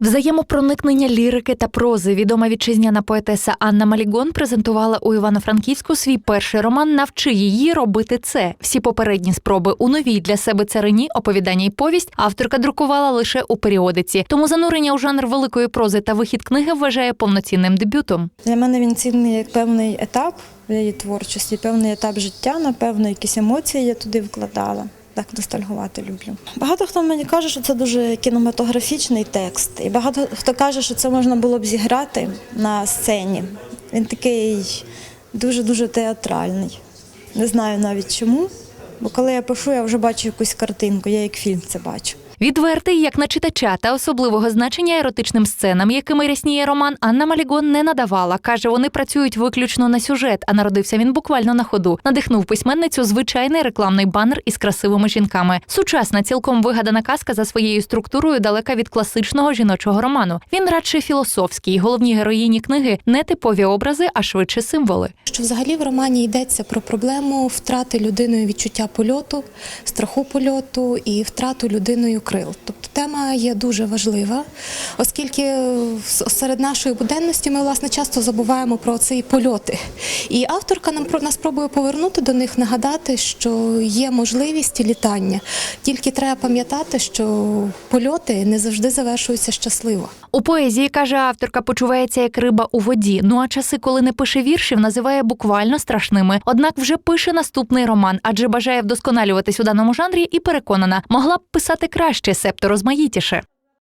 Взаємопроникнення лірики та прози відома вітчизняна поетеса Анна Малігон презентувала у Івано-Франківську свій перший роман Навчи її робити це. Всі попередні спроби у новій для себе царині оповідання й повість авторка друкувала лише у періодиці. Тому занурення у жанр великої прози та вихід книги вважає повноцінним дебютом. Для мене він цінний як певний етап в її творчості, певний етап життя, напевно, якісь емоції я туди вкладала. Так ностальгувати люблю. Багато хто мені каже, що це дуже кінематографічний текст, і багато хто каже, що це можна було б зіграти на сцені. Він такий дуже-дуже театральний. Не знаю навіть чому, бо коли я пишу, я вже бачу якусь картинку, я як фільм це бачу. Відвертий як на читача та особливого значення еротичним сценам, якими рясніє роман, Анна Малігон не надавала. каже, вони працюють виключно на сюжет, а народився він буквально на ходу. Надихнув письменницю звичайний рекламний банер із красивими жінками. Сучасна, цілком вигадана казка за своєю структурою далека від класичного жіночого роману. Він радше філософський. Головні героїні книги не типові образи, а швидше символи. Що взагалі в романі йдеться про проблему втрати людиною відчуття польоту, страху польоту і втрату людиною крил. Тобто тема є дуже важлива, оскільки серед нашої буденності ми власне часто забуваємо про ці польоти. І авторка нам нас пробує повернути до них, нагадати, що є можливість літання. Тільки треба пам'ятати, що польоти не завжди завершуються щасливо. У поезії каже авторка, почувається як риба у воді. Ну а часи, коли не пише віршів, називає буквально страшними. Однак вже пише наступний роман, адже бажає вдосконалюватись у даному жанрі і переконана, могла б писати краще, себто розмаїтіше.